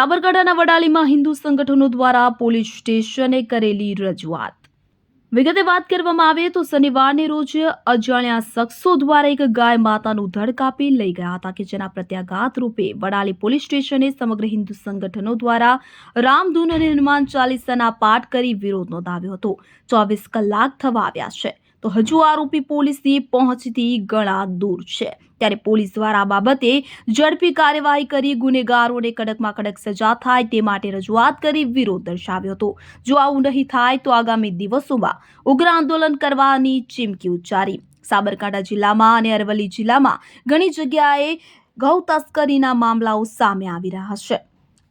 સાબરકાંઠાના વડાલીમાં હિન્દુ સંગઠનો દ્વારા પોલીસ સ્ટેશને કરેલી રજૂઆત. વિગતે વાત કરવામાં આવે તો શનિવારને રોજ અજાણ્યા શખ્સો દ્વારા એક ગાય માતાનું ધડ કાપી લઈ ગયા હતા કે જેના પ્રત્યાઘાત રૂપે વડાલી પોલીસ સ્ટેશને સમગ્ર હિન્દુ સંગઠનો દ્વારા રામધૂન અને હનુમાન ચાલીસાના પાઠ કરી વિરોધ નોંધાવ્યો હતો. ચોવીસ કલાક થવા આવ્યા છે. તો હજુ આરોપી પોલીસની પહોંચથી ગળા દૂર છે. ત્યારે પોલીસ દ્વારા આ બાબતે ઝડપી કાર્યવાહી કરી ગુનેગારોને કડકમાં કડક સજા થાય તે માટે રજૂઆત કરી વિરોધ દર્શાવ્યો હતો. જો આવું નહીં થાય તો આગામી દિવસોમાં ઉગ્ર આંદોલન કરવાની ચીમકી ઉચ્ચારી. સાબરકાંઠા જિલ્લામાં અને અરવલ્લી જિલ્લામાં ઘણી જગ્યાએ ગૌ તસ્કરીના મામલાઓ સામે આવી રહ્યા છે.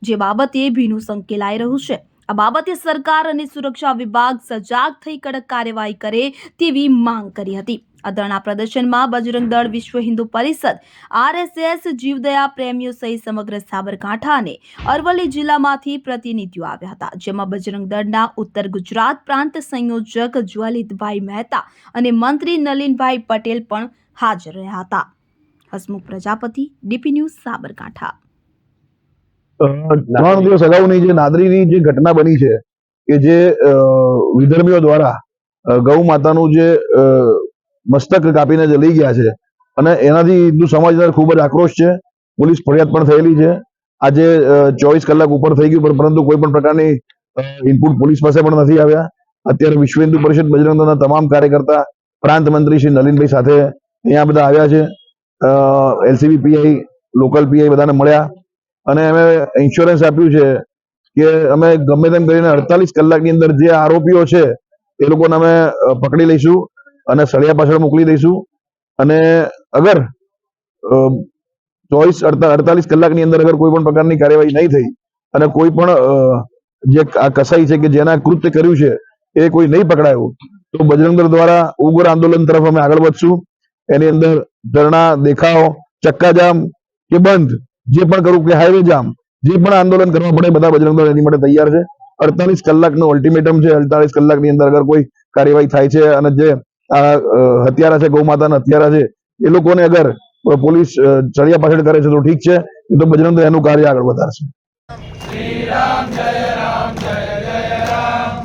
જે બાબતે ભીનું સંકેલાઈ રહ્યું છે. આ બાબતે સરકાર અને સુરક્ષા વિભાગ સજાગ થઈ કડક કાર્યવાહી કરે તેવી માંગ કરી હતી. આ પ્રદર્શનમાં બજરંગ દળ વિશ્વ હિન્દુ પરિષદ, આરએસએસ, જીવદયા પ્રેમીઓ સહિત સમગ્ર સાબરકાંઠા અને અરવલ્લી જિલ્લામાંથી પ્રતિનિધિઓ આવ્યા હતા, જેમાં બજરંગ દળના ઉત્તર ગુજરાત પ્રાંત સંયોજક જ્વલિતભાઈ મહેતા અને મંત્રી નલિનભાઈ પટેલ પણ હાજર રહ્યા હતા. Hasmukh Prajapati, DP news Sabarkantha. ત્રણ દિવસ અગાઉની જે નાદરીની જે ઘટના બની છે કે જે વિધર્મીઓ દ્વારા ગૌ માતાનું જે મસ્તક કાપીને જે લઈ ગયા છે અને એનાથી હિન્દુ સમાજ અંદર ખૂબ જ આક્રોશ છે પોલીસ ફરિયાદ પણ થયેલી છે. આજે ચોવીસ કલાક ઉપર થઈ ગયું પણ પરંતુ કોઈ પણ પ્રકારની ઇનપુટ પોલીસ પાસે પણ નથી આવ્યા. અત્યારે વિશ્વ હિન્દુ પરિષદ બજરંગ દળના તમામ કાર્યકર્તા પ્રાંત મંત્રી શ્રી નલિનભાઈ સાથે અહીંયા બધા આવ્યા છે. એલસીબી પીઆઈ લોકલ પીઆઈ બધાને મળ્યા. અને અમે ઇન્સ્યોરન્સ આપ્યું છે કે અમે ગમે તેમ કરીને અડતાલીસ કલાકની અંદર જે આરોપીઓ છે, એ લોકોને અમે પકડી લઈશું અને સળિયા પાછળ મોકલી દઈશું. અને અગર ચોવીસ અડતાલીસ કલાકની અંદર અગર કોઈ પણ પ્રકારની કાર્યવાહી નહીં થઈ અને કોઈ પણ જે આ કસાઈ છે કે જેના કૃત્ય કર્યું છે, એ કોઈ નહીં પકડાયું, તો બજરંગ દ્વારા ઉગ્ર આંદોલન તરફ અમે આગળ વધશું. એની અંદર ધરણા દેખાવ, ચક્કાજામ કે બંધ. જે પણ કરવું કે હાઈવે જામ જે પણ આંદોલન કરવા પડે, બધા બજરંગ દળ એની માટે તૈયાર છે. અડતાલીસ કલાકનો અલ્ટિમેટમ છે. અડતાલીસ કલાકની અંદર અગર કોઈ કાર્યવાહી થાય છે અને જે હત્યારા છે ગૌ માતાના હત્યારા છે, એ લોકોને અગર પોલીસ ચડિયા પાછળ કરે છે તો ઠીક છે. એ તો બજરંગ દળ એનું કાર્ય આગળ વધારશે. શ્રી રામ જય રામ જય રામ, જય જય રામ.